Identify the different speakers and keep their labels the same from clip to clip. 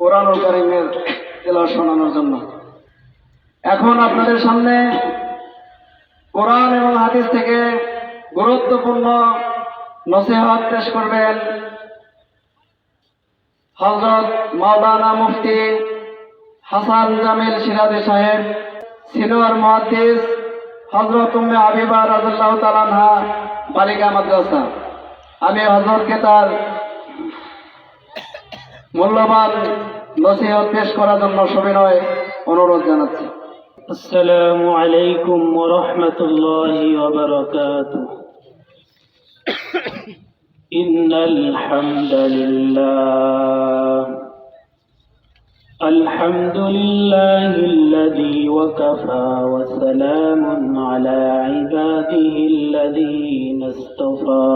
Speaker 1: কোরআন কারিমের তেলাওয়াত শোনানোর জন্য। এখন আপনাদের সামনে কোরআন এবং হাদিস থেকে গুরুত্বপূর্ণ নসিহত পেশ করবেন হজরত মাওলানা মুফতি হাসান জামিল সিরাজি সাহেব, সিনিয়র মহাদিস হজরত উম্মে আবিবা রাজুল্লাহ তালানহা বালিকা মাদ্রাসা। আমি হজরতকে তার মূল্যবান নসিহত পেশ করার জন্য সবিনয় অনুরোধ জানাচ্ছি
Speaker 2: السلام عليكم ورحمة الله وبركاته إن الحمد لله الحمد لله الذي وكفى وسلام على عباده الذين اصطفى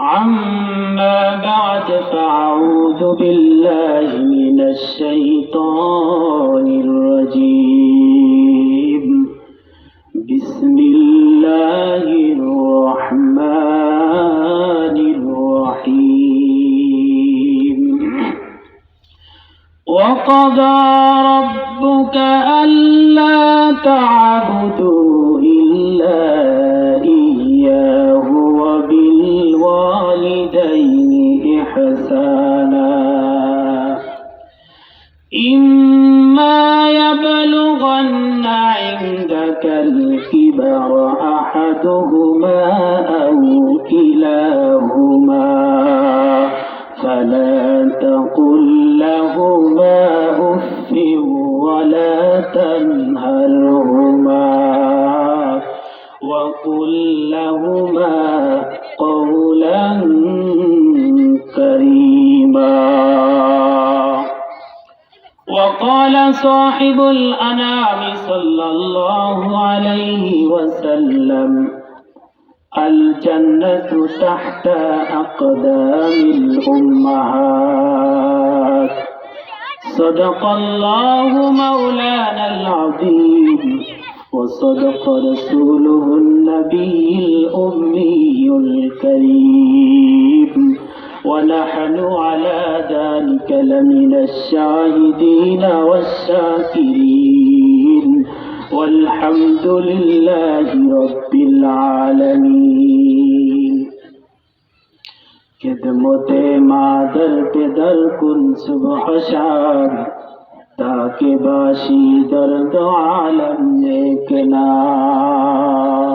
Speaker 2: عما بعد فأعوذ بالله من الشيطان الرجيم. بسم الله الرحمن الرحيم. وقضى ربك ألا تعبدوا الكبر أحدهما أو كلاهما فلا تقل لهما أف ولا تنهرهما وقل لهما قولا وقال صاحب الأنام صلى الله عليه وسلم الجنة تحت أقدام الأمهات. صدق الله مولانا العظيم وصدق رسوله النبي الأمي الكريم. ونحن على ذلك لمن الشاهدين والشاكرين. والحمد لله رب العالمين. خدمت مادر پدر کن صبح شام. تاکہ باشی درد عالم نیک نام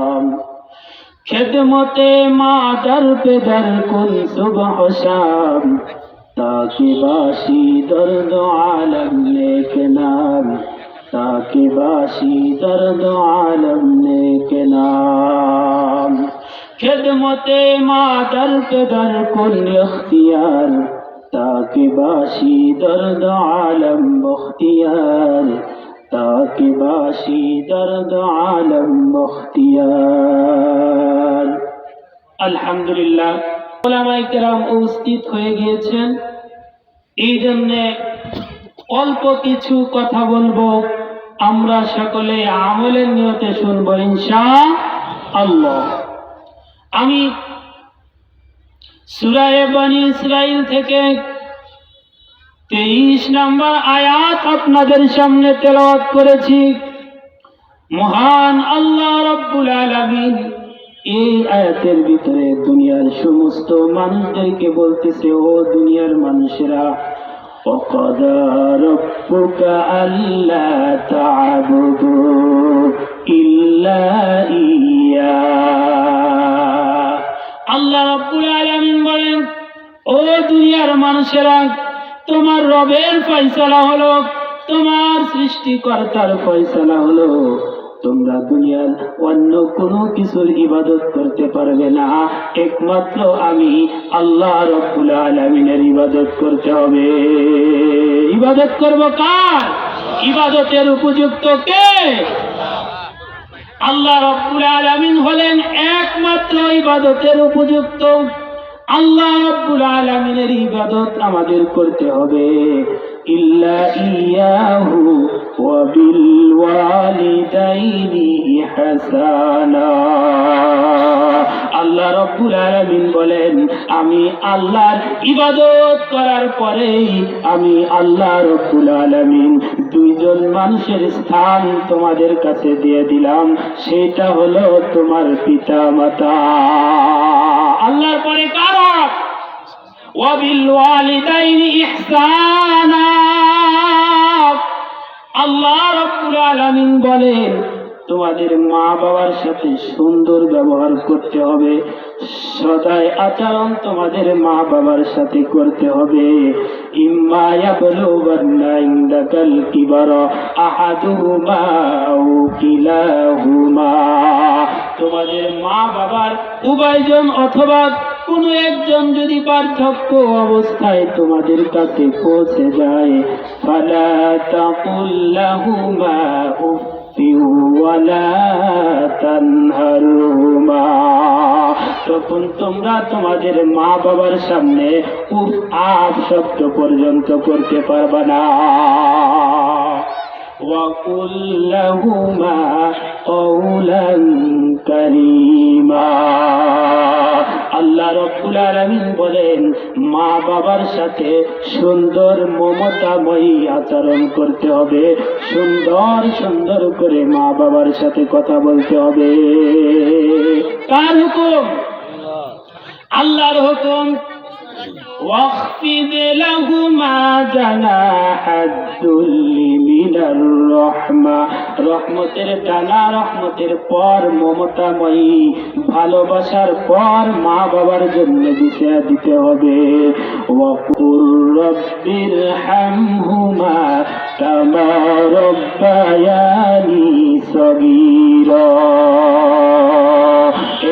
Speaker 2: খেদমতে মা দর পে দর কুন শুভ শাম? তাকে বাসি দর্দ আলম লেকে নাম। তাকে বাসি দর্দ আলম লেকে নাম। খেদমতে মা দর পে দর কুন ইখতিয়ার? তাকে বাসি দর্দ আলম বখতিয়ার তা আলহামদুলিল্লাহ ওলামাই কেরাম উপস্থিত হয়ে গিয়েছেন। এই জন্যে অল্প কিছু কথা বলব। আমরা সকলে আমলের নিয়তে শুনব ইনশা আল্লাহ আমি সুরায় বানি ইসরাইল থেকে তেইশ নম্বর আয়াত আপনাদের সামনে তেলাওয়াত করেছি মহান আল্লাহ রব্বুল আলামিন এই আয়াতের ভিতরে দুনিয়ার সমস্ত মানুষদেরকে বলতেছে ও দুনিয়ার মানুষেরা وقضى ربك ألا تعبدوا إلا إياه আল্লাহ রব্বুল আলামিন বলেন ও দুনিয়ার মানুষেরা তোমার রবের ফয়সালা হলো, তোমার সৃষ্টিকর্তার ফয়সালা হলো। তোমরা দুনিয়ার অন্য কোনো কিছুর ইবাদত করতে পারবে না। একমাত্র আমি আল্লাহ রব্বুল আলমিনের ইবাদত করতে হবে। ইবাদত করব কার? ইবাদতের উপযুক্ত কে? আল্লাহ রব্বুল আলামিন হলেন একমাত্র ইবাদতের উপযুক্ত আল্লাহ রব্বুল আলামিনের ইবাদত আমাদের করতে হবে। ইহসানা। রব্বুল আলামিন বলেন, আমি আল্লাহর ইবাদত করার পরেই আমি আল্লাহ রব্বুল আলামিন দুইজন মানুষের স্থান তোমাদের কাছে দিয়ে দিলাম। সেটা হলো তোমার পিতা মাতা আল্লাহ রব্বুল বলেন, তোমাদের মা বাবার সাথে সুন্দর ব্যবহার করতে হবে। সদাই আচরণ তোমাদের মা বাবার সাথে করতে হবে। তোমাদের মা বাবার উভয়জন অথবা কোনো একজন যদি পার্থক্য অবস্থায় তোমাদের কাছে পৌঁছে যায় ফালা তাকুল্লাহুমা উফিউ ওয়ালা তানহারহুমা তখন তোমরা তোমাদের মা বাবার সামনে উফ আপ শব্দ পর্যন্ত করতে পারবে না وقل لهما قولا كريما আল্লাহ রব্বুল আলামিন বলেন মা বাবার সাথে সুন্দর মমতাময়ী আচরণ করতে হবে সুন্দর সুন্দর করে মা বাবার সাথে কথা বলতে হবে। কার হুকুম? আল্লাহর হুকুম। واخفض لهما جناح الذل من الرحمة রহমতের ডানা রহমতের পর মমতাময়ী ভালোবাসার পর মা বাবার জন্য দিতে দিতে হবে ওয়াকুর রব্বির হামহুমা কামা রব্বায়ানি সগীরা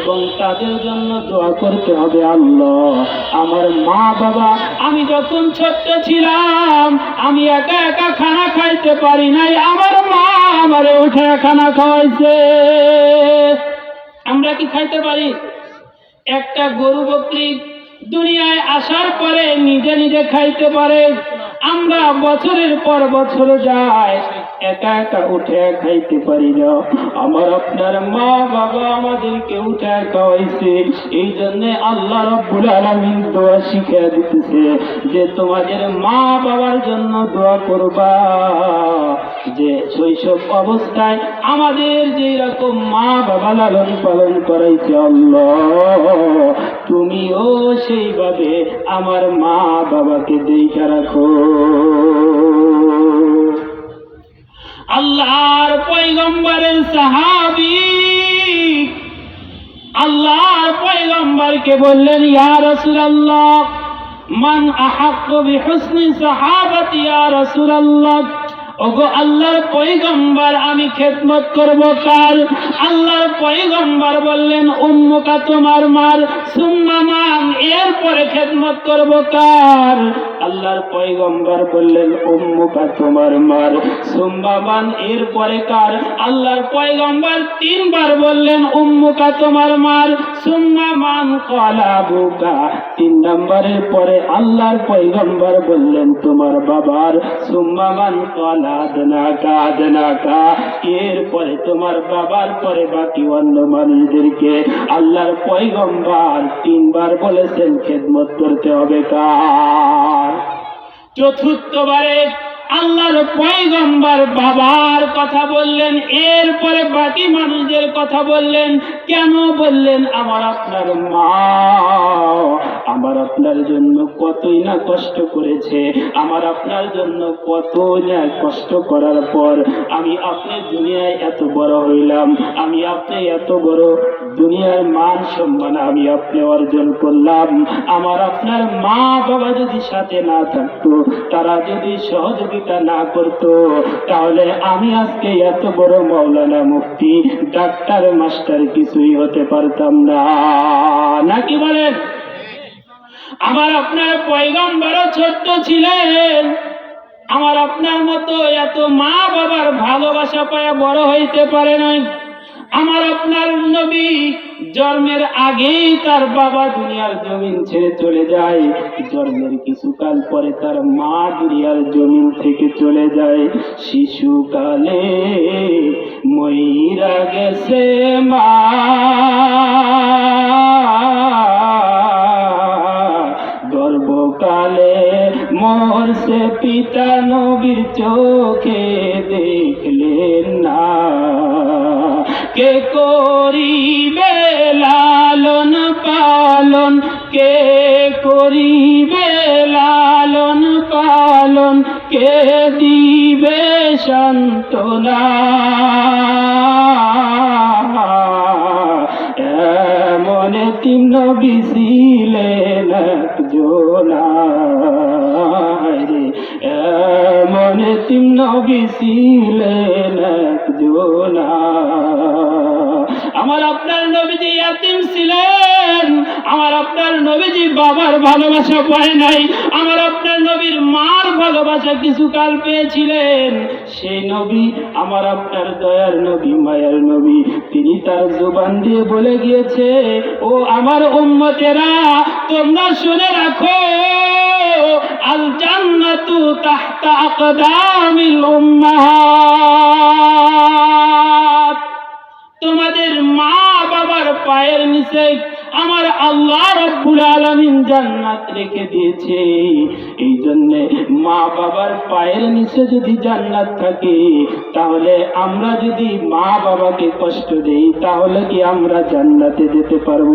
Speaker 2: এবং তাদের জন্য দোয়া করতে হবে আল্লাহ। আমার মা বাবা, আমি যখন ছোট্ট ছিলাম, আমি একা একা খানা খাইতে পারি নাই। আমার মা আমারে উঠে খানা খাওয়াইছে। আমরা কি খাইতে পারি? একটা গরু বকরি দুনিয়ায় আসার পরে নিজে নিজে খাইতে পারে। আমরা বছরের পর বছর যায়। একা একা উঠে খাইতে পারি না। আমার আপনার মা বাবা আমাদেরকে উঠে খাওয়াইছে। এই জন্য আল্লাহ রব্বুল আলামিন দোয়া শিখিয়ে দিতেছে যে তোমাদের মা বাবার জন্য দোয়া করবা। যে শৈশব অবস্থায় আমাদের যে রকম মা বাবা লালন পালন করাইছে আল্লাহ, তুমিও সেইভাবে আমার মা বাবাকে দেখা রাখো। আল্লাহর পয়গম্বরের সাহাবি। আল্লাহর পয়গম্বরকে বললেন, ইয়া রাসূলুল্লাহ, মান আহাক্কু বিহুসনি সাহাবাতি, ইয়া রাসূলুল্লাহ, ওগো আল্লাহর পয়গম্বর আমি খেদমত করব কার? আল্লাহর পয়গম্বর বললেন, উম্মুকা তোমার মার, সুম্মা মান, এরপরে খেদমত করব কার? আল্লাহর পয়গম্বর বললেন, উম্মুকা, তোমার মার। সুম্মা মান এরপরে কার? আল্লাহর পয়গম্বর তিনবার বললেন, উম্মুকা, তোমার মার। সুম্মা মান কলা বুকা তিন নম্বরের পরে আল্লাহর পয়গম্বর বললেন, তোমার বাবার। সুম্মা মান কলা আদনাকা আদনাকা। এরপরে তোমার বাবার, পরে বাকি অন্য মানুষদেরকে। আল্লাহর পয়গম্বর তিনবার বলেছেন, খেদমত করতে হবে কার? চতুর্থবারে আল্লাহর পয়গম্বর বাবার কথা বললেন, এরপরে বাকি মানুষদের কথা বললেন, কেন বললেন, আমার আপনার মা, আমার আপনার জন্য কতই না কষ্ট করেছে, আমার আপনার জন্য কতই না কষ্ট করার পর আমি আপনার দুনিয়ায় এত বড় হইলাম, আমি আপনি এত বড় দুনিয়ার মান সম্মান আমি আপনি অর্জন করলাম, আমার আপনার মা বাবা যদি সাথে না থাকতো, তারা যদি সহযোগিতা না করতো। তাহলে আমি আজকে এত বড় মৌলানা মুক্তি ডাক্তার, মাস্টার কিছুই হতে পারতাম না। নাকি বলেন আমার আপনার পয়গম্বরও ছোট্ট ছিলেন। আমার আপনার মতো এত মা বাবার ভালোবাসা পায়া বড় হইতে পারে নাই। আমার আপনার নবী জন্মের আগেই তার বাবা দুনিয়ার জমিন ছেড়ে চলে যায়। জন্মের কিছুকাল পরে তার মা দুনিয়ার জমিন থেকে চলে যায়। শিশুকালে ময়রা গেছে মা। গর্বকালে মরছে পিতা নবীর চোখে দেখলেন না। কে করিবে লালন পালন, কে করিবে লালন পালন, কে দিবে সান্ত্বনা? এমন তিন একজনা। রে, এমন তিন নবী ইয়াতিম ছিলেন। আমার আপনার নবীজি বাবার ভালোবাসা পায় নাই। আমার আপনার নবীর মার ভালোবাসা কিছু কাল পেয়েছিলেন। সেই নবী আমার আপনার দয়ার নবী, মায়ের নবী। তিনি তার জোবান দিয়ে বলে গিয়েছে, ও আমার উম্মতেরা, তোমরা শুনে রাখো আল জান্নাতু তাহতা আকদামিল উম্মাহাত নিচে আমার আল্লাহ রব্বুল আলামিন জান্নাত রেখে দিয়েছে। এই জন্য মা বাবার পায়ের নিচে যদি জান্নাত থাকে, তাহলে আমরা যদি মা বাবাকে কষ্ট দেই, তাহলে কি আমরা জান্নাতে যেতে পারব?